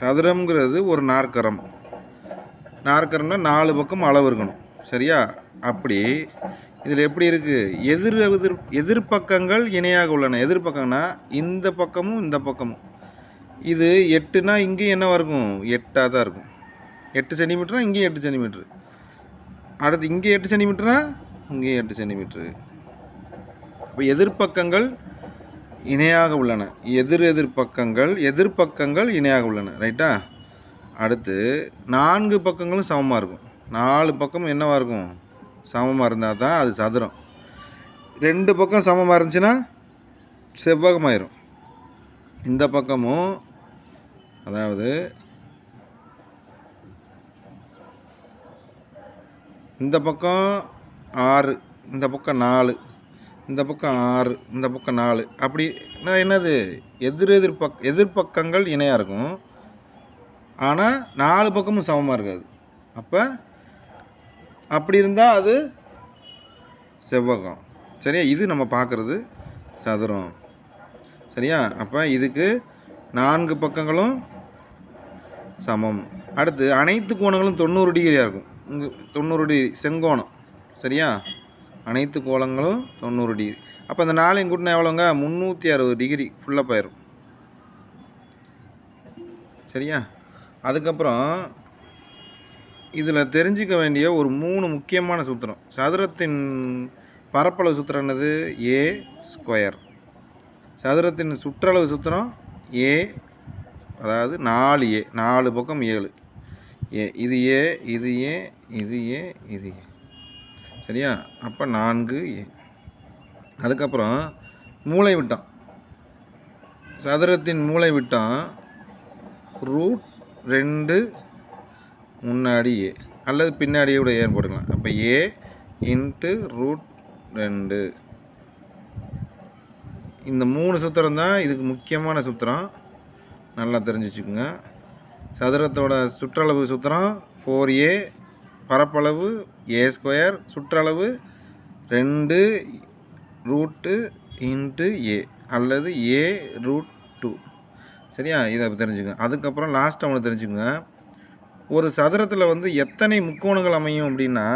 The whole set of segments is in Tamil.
சதுரம்ங்கிறது ஒரு நாற்கரம். நாற்கரம்னா நாலு பக்கம் அளவு இருக்கணும். சரியா? அப்படி. இதில் எப்படி இருக்குது எதிர் எதிர் எதிர்பக்கங்கள் இணையாக உள்ளன. எதிர்பக்கம்னா இந்த பக்கமும் இந்த பக்கமும். இது எட்டுனா இங்கேயும் என்னவாக இருக்கும்? எட்டாக தான் இருக்கும். எட்டு சென்டிமீட்டரா இங்கேயும் எட்டு சென்டிமீட்ரு அடுத்து இங்கே எட்டு சென்டிமீட்டரா இங்கேயும் எட்டு சென்டிமீட்ரு இப்போ எதிர்பக்கங்கள் இணையாக உள்ளன. எதிர் எதிர் பக்கங்கள் எதிர்பக்கங்கள் இணையாக உள்ளன. ரைட்டா அடுத்து நான்கு பக்கங்களும் சமமாக இருக்கும். நாலு பக்கமும் என்னவாக இருக்கும்? சமமாக இருந்தால் தான் அது சதுரம். ரெண்டு பக்கம் சமமாக இருந்துச்சுன்னா செவ்வகமாயிரும். இந்த பக்கமும் அதாவது இந்த பக்கம் ஆறு இந்த பக்கம் நாலு இந்த பக்கம் ஆறு இந்த பக்கம் நாலு. அப்படி நான் என்னது? எதிர் எதிர்பக் எதிர்பக்கங்கள் இணையாக இருக்கும். ஆனால் நாலு பக்கமும் சமமாக இருக்காது. அப்போ அப்படி இருந்தால் அது செவ்வகம். சரியா? இது நம்ம பார்க்குறது சதுரம். சரியா? அப்போ இதுக்கு நான்கு பக்கங்களும் சமம். அடுத்து அனைத்து கோணங்களும் தொண்ணூறு டிகிரியாக இருக்கும். இங்கே தொண்ணூறு டிகிரி செங்கோணம். சரியா? அனைத்து கோலங்களும் தொண்ணூறு டிகிரி அப்போ அந்த நாளையும் கூட்டினா எவ்வளோங்க முந்நூற்றி அறுபது டிகிரி ஃபுல்லாக போயிடும் சரியா? அதுக்கப்புறம் இதில் தெரிஞ்சிக்க வேண்டிய ஒரு மூணு முக்கியமான சூத்திரம். சதுரத்தின் பரப்பளவு சூத்திரம் என்னது? ஏ ஸ்கொயர் சதுரத்தின் சுற்றளவு சூத்திரம் ஏ அதாவது நாலு ஏ நாலு பக்கம் ஏழு. ஏ இது ஏ இது ஏ இது ஏ இது ஏ சரியா? அப்போ நான்கு ஏ. அதுக்கப்புறம் மூளை விட்டம். சதுரத்தின் மூளை விட்டம் ரூட் ரெண்டு முன்னாடி ஏ. அல்லது பின்னாடியே கூட ஏன்னு போட்டுக்கலாம். அப்போ ஏ இன்ட்டு ரூட் ரெண்டு. இந்த மூணு சூத்திரம் தான் இதுக்கு முக்கியமான சூத்திரம். நல்லா தெரிஞ்சு வச்சுக்கோங்க சதுரத்தோட சுற்றளவு சூத்திரம் ஃபோர் ஏ பரப்பளவு ஏ ஸ்கொயர் சுற்றளவு ரெண்டு ரூட்டு இன்ட்டு ஏ அல்லது ஏ ரூட் டூ சரியா? இதை தெரிஞ்சுக்கங்க. அதுக்கப்புறம் லாஸ்ட் ஒன்று தெரிஞ்சுக்கோங்க. ஒரு சதுரத்தில் வந்து எத்தனை முக்கோணங்கள் அமையும் அப்படின்னா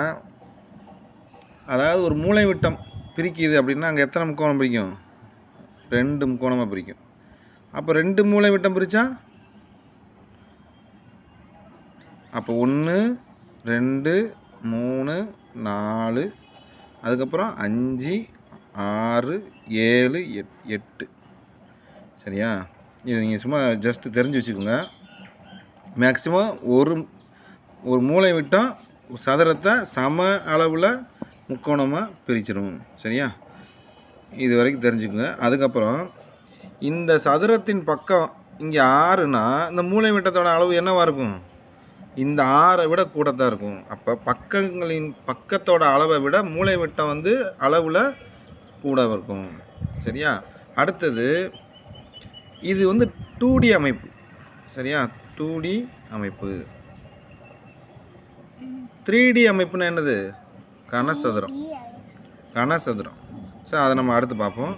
அதாவது ஒரு மூளை விட்டம் பிரிக்குது அப்படின்னா அங்கே எத்தனை முக்கோணம் பிரிக்கும்? ரெண்டு முக்கோணமாக பிரிக்கும். அப்போ ரெண்டு மூளை விட்டம் பிரித்தா அப்போ ஒன்று ரெண்டு மூணு நாலு அதுக்கப்புறம் அஞ்சு ஆறு ஏழு எட் எட்டு. சரியா? இது நீங்கள் சும்மா ஜஸ்ட்டு தெரிஞ்சு வச்சுக்கோங்க. மேக்ஸிமம் ஒரு ஒரு மூளை விட்டம் சதுரத்தை சம அளவில் முக்கோணமாக பிரிச்சிடும் சரியா? இது வரைக்கும் தெரிஞ்சுக்கோங்க. அதுக்கப்புறம் இந்த சதுரத்தின் பக்கம் இங்கே ஆறுனா இந்த மூளை விட்டத்தோட அளவு என்னவாக இருக்கும்? இந்த ஆறை விட கூட தான் இருக்கும். அப்போ பக்கங்களின் பக்கத்தோட அளவை விட மூளை விட்டம் வந்து அளவில் கூட இருக்கும். சரியா? அடுத்தது இது வந்து டூ டி அமைப்பு. சரியா? டூ டி அமைப்பு. த்ரீ டி அமைப்புனா என்னது? கனசதுரம். கனசதுரம். ஸோ அதை நம்ம அடுத்து பார்ப்போம்.